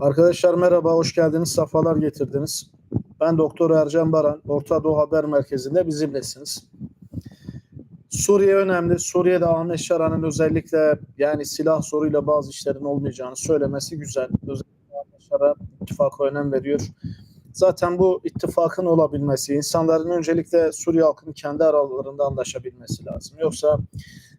Arkadaşlar merhaba, hoş geldiniz, safalar getirdiniz. Ben Doktor Ercan Baran, Orta Doğu Haber Merkezi'nde bizimlesiniz. Suriye önemli. Suriye'de Ahmet Şaran'ın özellikle yani silah soruyla bazı işlerin olmayacağını söylemesi güzel. Özellikle Ahmet Şara ittifaka önem veriyor. Zaten bu ittifakın olabilmesi, insanların öncelikle Suriye halkının kendi aralarında anlaşabilmesi lazım. Yoksa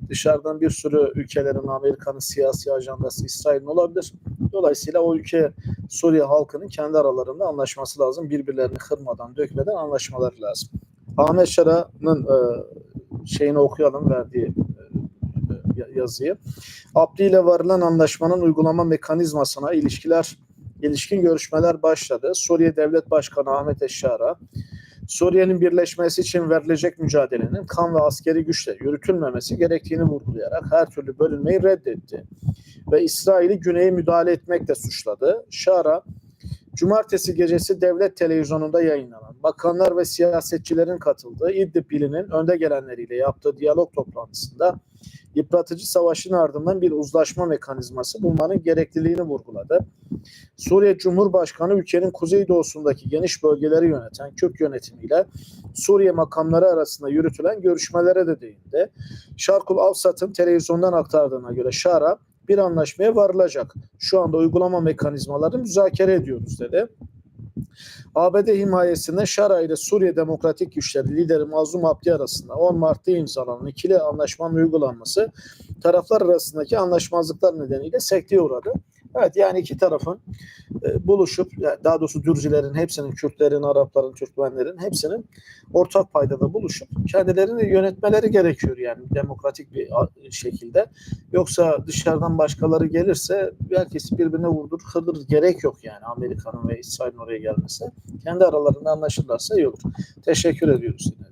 dışarıdan bir sürü ülkelerin, Amerika'nın siyasi ajandası, İsrail'in olabilir. Dolayısıyla o ülke Suriye halkının kendi aralarında anlaşması lazım. Birbirlerini kırmadan, dökmeden anlaşmaları lazım. Ahmet Şara'nın e, şeyini okuyalım verdiği e, yazıyı. Abdi ile varılan anlaşmanın uygulama mekanizmasına ilişkiler ilişkin görüşmeler başladı. Suriye Devlet Başkanı Ahmet Eşşara, Suriye'nin birleşmesi için verilecek mücadelenin kan ve askeri güçle yürütülmemesi gerektiğini vurgulayarak her türlü bölünmeyi reddetti. Ve İsrail'i güneye müdahale etmekle suçladı. Şara, Cumartesi gecesi devlet televizyonunda yayınlanan bakanlar ve siyasetçilerin katıldığı İdlib ilinin önde gelenleriyle yaptığı diyalog toplantısında yıpratıcı savaşın ardından bir uzlaşma mekanizması bulmanın gerekliliğini vurguladı. Suriye Cumhurbaşkanı ülkenin kuzeydoğusundaki geniş bölgeleri yöneten Kürt yönetimiyle Suriye makamları arasında yürütülen görüşmelere de değindi. Şarkul Avsat'ın televizyondan aktardığına göre Şara bir anlaşmaya varılacak. Şu anda uygulama mekanizmalarını müzakere ediyoruz dedi. ABD himayesinde Şara ile Suriye Demokratik Güçleri lideri Mazlum Abdi arasında 10 Mart'ta imzalanan ikili anlaşmanın uygulanması taraflar arasındaki anlaşmazlıklar nedeniyle sekteye uğradı. Evet yani iki tarafın e, buluşup daha doğrusu Dürzilerin hepsinin, Kürtlerin, Arapların, Türkmenlerin hepsinin ortak paydada buluşup kendilerini yönetmeleri gerekiyor yani demokratik bir şekilde. Yoksa dışarıdan başkaları gelirse herkesi birbirine vurdur, kırdır gerek yok yani Amerika'nın ve İsrail'in oraya gelmesi. Kendi aralarında anlaşırlarsa iyi olur. Teşekkür ediyoruz yine.